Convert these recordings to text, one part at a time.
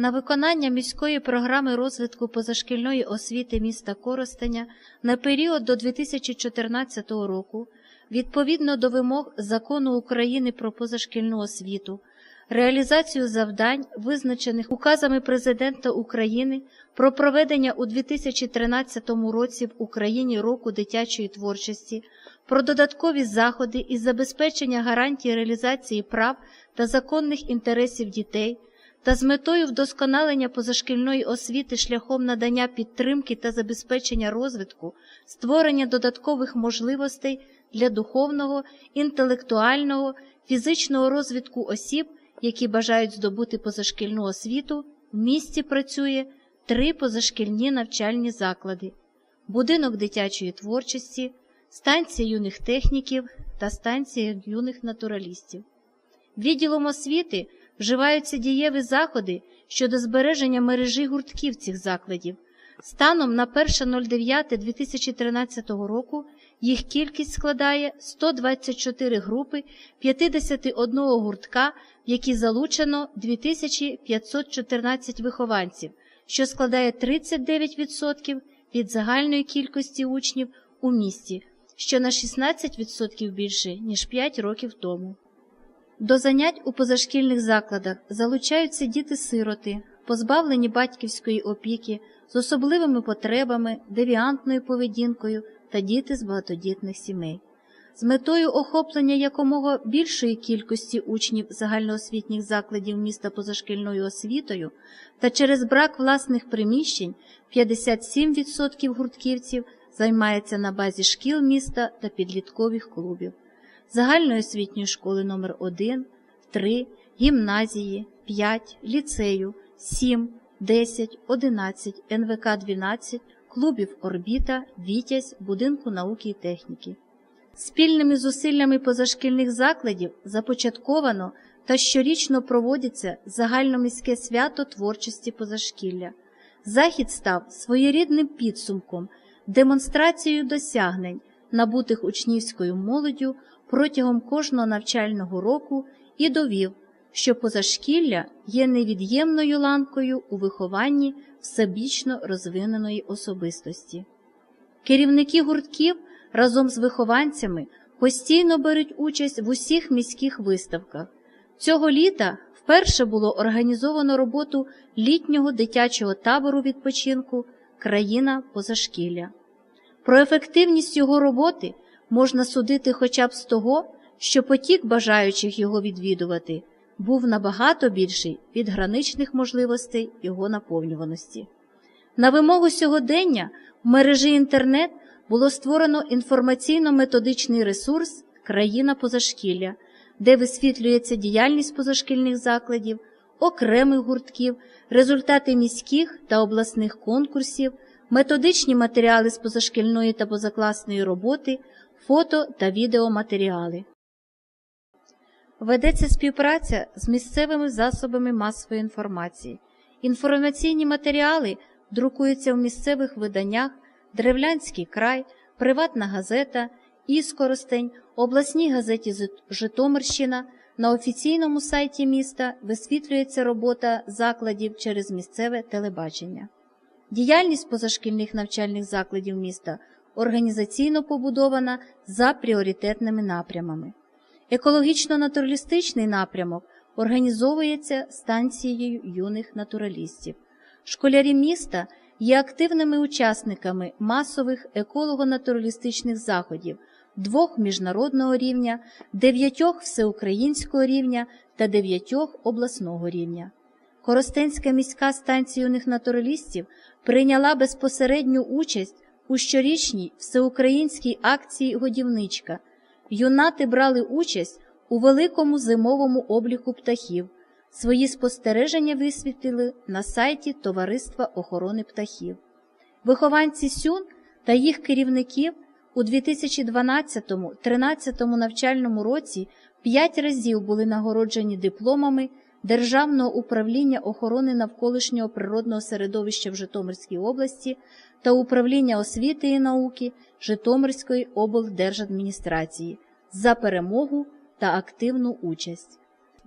На виконання міської програми розвитку позашкільної освіти міста Коростеня на період до 2014 року, відповідно до вимог Закону України про позашкільну освіту, реалізацію завдань, визначених указами Президента України про проведення у 2013 році в Україні року дитячої творчості, про додаткові заходи із забезпечення гарантії реалізації прав та законних інтересів дітей та з метою вдосконалення позашкільної освіти шляхом надання підтримки та забезпечення розвитку, створення додаткових можливостей для духовного, інтелектуального, фізичного розвитку осіб, які бажають здобути позашкільну освіту, в місті працює три позашкільні навчальні заклади: будинок дитячої творчості, станція юних техніків та станція юних натуралістів. Відділом освіти вживаються дієві заходи щодо збереження мережі гуртків цих закладів. Станом на 1.09.2013 року їх кількість складає 124 групи 51 гуртка, в які залучено 2514 вихованців, що складає 39% від загальної кількості учнів у місті, що на 16% більше, ніж 5 років тому. До занять у позашкільних закладах залучаються діти-сироти, позбавлені батьківської опіки, з особливими потребами, девіантною поведінкою та діти з багатодітних сімей. З метою охоплення якомога більшої кількості учнів загальноосвітніх закладів міста позашкільною освітою та через брак власних приміщень 57% гуртківців займається на базі шкіл міста та підліткових клубів загальної освітньої школи номер 1 3, гімназії, 5, ліцею, 7, 10, 11, НВК 12, клубів Орбіта, Вітязь, будинку науки і техніки. Спільними зусиллями позашкільних закладів започатковано та щорічно проводиться загальноміське свято творчості позашкілля. Захід став своєрідним підсумком, демонстрацією досягнень, набутих учнівською молоддю протягом кожного навчального року і довів, що позашкілля є невід'ємною ланкою у вихованні всебічно розвиненої особистості. Керівники гуртків разом з вихованцями постійно беруть участь в усіх міських виставках. Цього літа вперше було організовано роботу літнього дитячого табору відпочинку Країна позашкілля. Про ефективність його роботи можна судити хоча б з того, що потік бажаючих його відвідувати був набагато більший від граничних можливостей його наповнюваності. На вимогу сьогодення в мережі інтернет було створено інформаційно-методичний ресурс Країна позашкілля, де висвітлюється діяльність позашкільних закладів, окремих гуртків, результати міських та обласних конкурсів, методичні матеріали з позашкільної та позакласної роботи, фото та відеоматеріали. Ведеться співпраця з місцевими засобами масової інформації. Інформаційні матеріали друкуються в місцевих виданнях Древлянський край, Приватна газета, Іскоростень, обласній газеті Житомирщина. На офіційному сайті міста висвітлюється робота закладів через місцеве телебачення. Діяльність позашкільних навчальних закладів міста організаційно побудована за пріоритетними напрямами. Екологічно-натуралістичний напрямок організовується станцією юних натуралістів. Школярі міста є активними учасниками масових еколого-натуралістичних заходів двох міжнародного рівня, дев'ятьох всеукраїнського рівня та дев'ятьох обласного рівня. Коростенська міська станція юних натуралістів прийняла безпосередню участь у щорічній всеукраїнській акції Годівничка. Юнати брали участь у великому зимовому обліку птахів. Свої спостереження висвітлили на сайті Товариства охорони птахів. Вихованці Сюн та їх керівників у 2012-13 навчальному році п'ять разів були нагороджені дипломами Державного управління охорони навколишнього природного середовища в Житомирській області та управління освіти і науки Житомирської облдержадміністрації за перемогу та активну участь.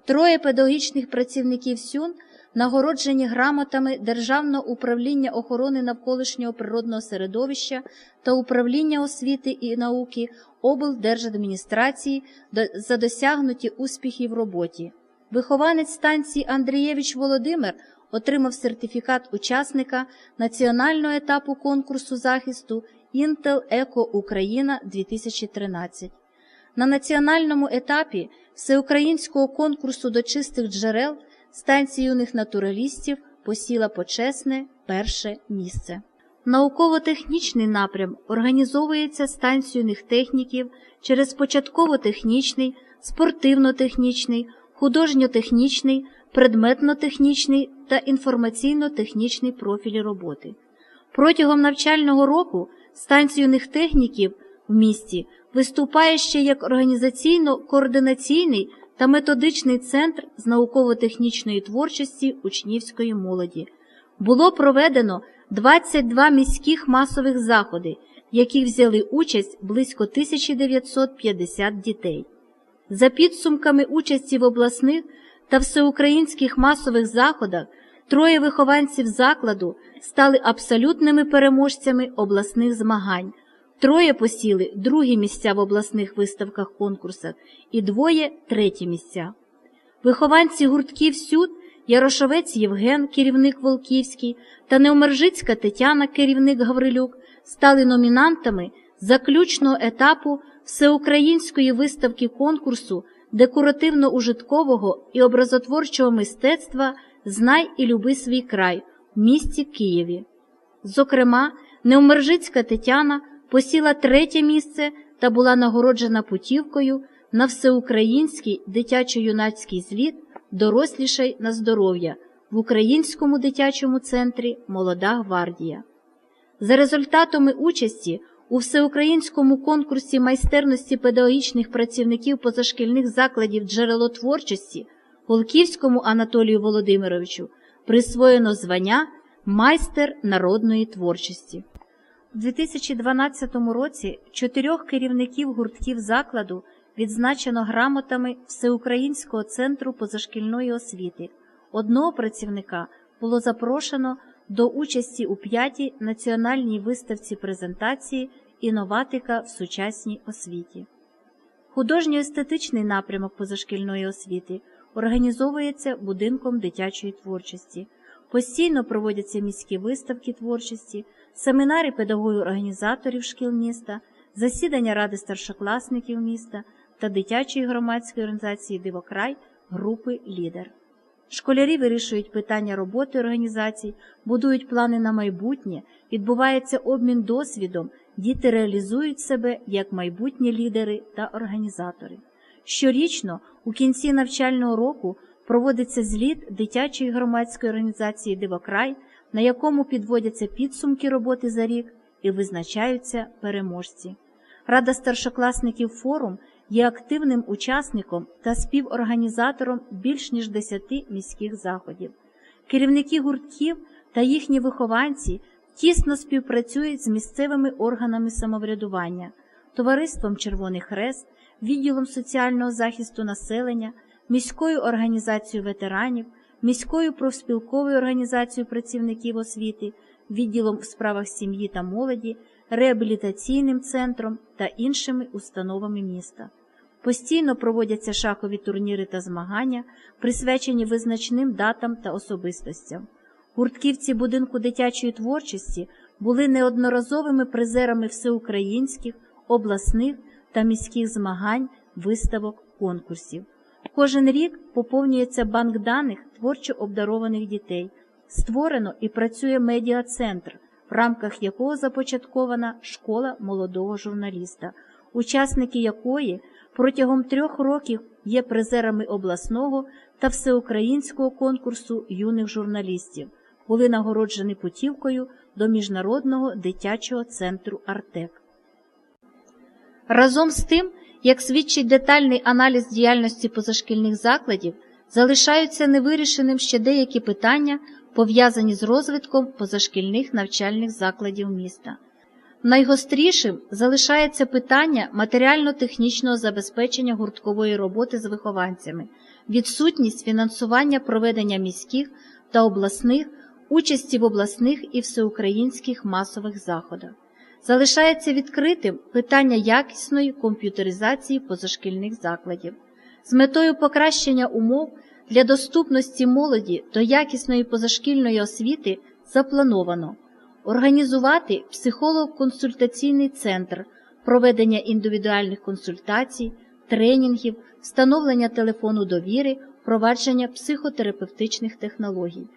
Троє педагогічних працівників СЮН нагороджені грамотами Державного управління охорони навколишнього природного середовища та управління освіти і науки облдержадміністрації за досягнуті успіхи в роботі. Вихованець станції Андрієвич Володимир отримав сертифікат учасника національного етапу конкурсу захисту Intel Eco Україна 2013. На національному етапі всеукраїнського конкурсу до чистих джерел станція юних натуралістів посіла почесне перше місце. Науково-технічний напрям організовується станцією техніків через початково-технічний, спортивно-технічний, художньо-технічний, предметно-технічний та інформаційно-технічний профілі роботи. Протягом навчального року станція юних техніків в місті виступає ще як організаційно-координаційний та методичний центр з науково-технічної творчості учнівської молоді. Було проведено 22 міських масових заходи, в яких взяли участь близько 1950 дітей. За підсумками участі в обласних та всеукраїнських масових заходах троє вихованців закладу стали абсолютними переможцями обласних змагань. Троє посіли другі місця в обласних виставках конкурсах і двоє треті місця. Вихованці гуртків «Сюд» Ярошовець Євген, керівник Волківський, та Неомержицька Тетяна, керівник Гаврилюк, стали номінантами заключного етапу всеукраїнської виставки конкурсу декоративно-ужиткового і образотворчого мистецтва Знай і люби свій край в місті Києві. Зокрема, Неомержицька Тетяна посіла третє місце та була нагороджена путівкою на всеукраїнський дитячо-юнацький зліт Дорослішай на здоров'я в Українському дитячому центрі Молода гвардія. За результатами участі у всеукраїнському конкурсі майстерності педагогічних працівників позашкільних закладів джерелотворчості Волківському Анатолію Володимировичу присвоєно звання майстер народної творчості. У 2012 році чотирьох керівників гуртків закладу відзначено грамотами Всеукраїнського центру позашкільної освіти. Одного працівника було запрошено до участі у п'ятій національній виставці презентації інноватика в сучасній освіті. Художньо-естетичний напрямок позашкільної освіти організовується будинком дитячої творчості. Постійно проводяться міські виставки творчості, семінари педагогів-організаторів шкіл міста, засідання ради старшокласників міста та дитячої громадської організації Дивокрай групи Лідер. Школярі вирішують питання роботи організацій, будують плани на майбутнє, відбувається обмін досвідом, діти реалізують себе як майбутні лідери та організатори. Щорічно, у кінці навчального року, проводиться зліт дитячої громадської організації Дивокрай, на якому підводяться підсумки роботи за рік і визначаються переможці. Рада старшокласників форум є активним учасником та співорганізатором більш ніж 10 міських заходів. Керівники гуртків та їхні вихованці тісно співпрацюють з місцевими органами самоврядування, товариством Червоний Хрест, відділом соціального захисту населення, міською організацією ветеранів, міською профспілковою організацією працівників освіти, відділом в справах сім'ї та молоді, реабілітаційним центром та іншими установами міста. Постійно проводяться шахові турніри та змагання, присвячені визначним датам та особистостям. Гуртківці будинку дитячої творчості були неодноразовими призерами всеукраїнських, обласних та міських змагань, виставок, конкурсів. Кожен рік поповнюється банк даних творчо обдарованих дітей. Створено і працює медіа-центр, в рамках якого започаткована школа молодого журналіста, учасники якої протягом трьох років є призерами обласного та всеукраїнського конкурсу юних журналістів, були нагороджені путівкою до Міжнародного дитячого центру Артек. Разом з тим, як свідчить детальний аналіз діяльності позашкільних закладів, залишаються невирішеним ще деякі питання, пов'язані з розвитком позашкільних навчальних закладів міста. Найгострішим залишається питання матеріально-технічного забезпечення гурткової роботи з вихованцями, відсутність фінансування проведення міських та обласних участі в обласних і всеукраїнських масових заходах. Залишається відкритим питання якісної комп'ютеризації позашкільних закладів. З метою покращення умов для доступності молоді до якісної позашкільної освіти заплановано організувати психолого-консультаційний центр, проведення індивідуальних консультацій, тренінгів, встановлення телефону довіри, впровадження психотерапевтичних технологій,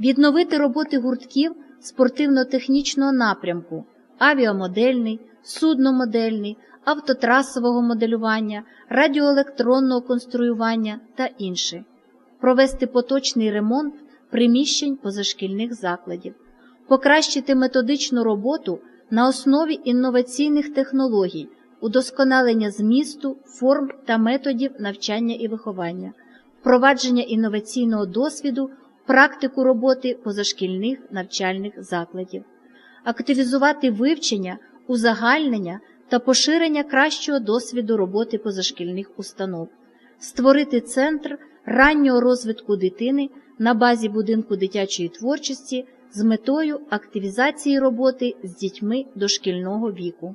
відновити роботи гуртків спортивно-технічного напрямку, авіамодельний, судномодельний, автотрасового моделювання, радіоелектронного конструювання та інше, провести поточний ремонт приміщень позашкільних закладів, покращити методичну роботу на основі інноваційних технологій, удосконалення змісту, форм та методів навчання і виховання, впровадження інноваційного досвіду, практику роботи позашкільних навчальних закладів, активізувати вивчення, узагальнення та поширення кращого досвіду роботи позашкільних установ, створити центр раннього розвитку дитини на базі будинку дитячої творчості з метою активізації роботи з дітьми дошкільного віку.